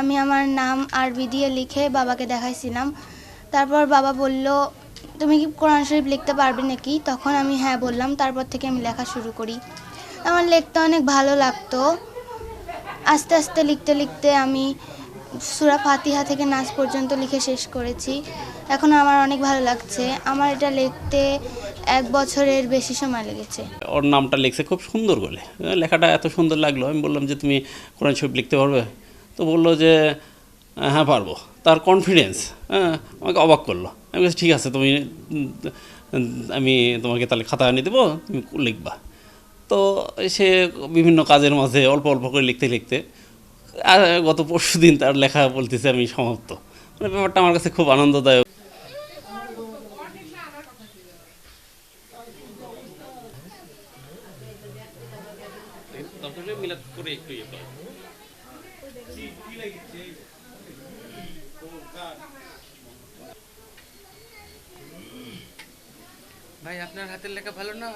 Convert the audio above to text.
আমি আমার নাম আরবি দিয়ে লিখে বাবাকে দেখাইছিলাম। তারপর বাবা বলল, তুমি কি কোরআন শরীফ লিখতে পারবে নাকি? তখন আমি হ্যাঁ বললাম, তারপর থেকে আমি লেখা শুরু করি। আমার লিখতে অনেক ভালো লাগতো। আস্তে আস্তে লিখতে লিখতে আমি সুরা ফাতিহা থেকে নাচ পর্যন্ত লিখে শেষ করেছি। এখন আমার অনেক ভালো লাগছে। আমার এটা লিখতে এক বছরের বেশি সময় লেগেছে। ওর নামটা লিখছে খুব সুন্দর করে। আহ, লেখাটা এত সুন্দর লাগল আমি বললাম যে তুমি কোরআন শরীফ লিখতে পারবে? তো বলল যে হ্যাঁ পারব। তার কনফিডেন্স হ্যাঁ আমাকে অবাক করল। আমি বলছি ঠিক আছে তুমি আমি তোমাকে তাহলে খাতা আনিয়ে দেবো তুমি লিখবা। তো সে বিভিন্ন কাজের মাঝে অল্প অল্প করে লিখতে লিখতে গত পরশু দিন তার লেখা বলতেছে আমি সমাপ্ত। মানে ব্যাপারটা আমার কাছে খুব আনন্দদায়ক। মিলাদ করে একটু ইয়ে করে ভাই আপনার হাতের লেখা ভালো না?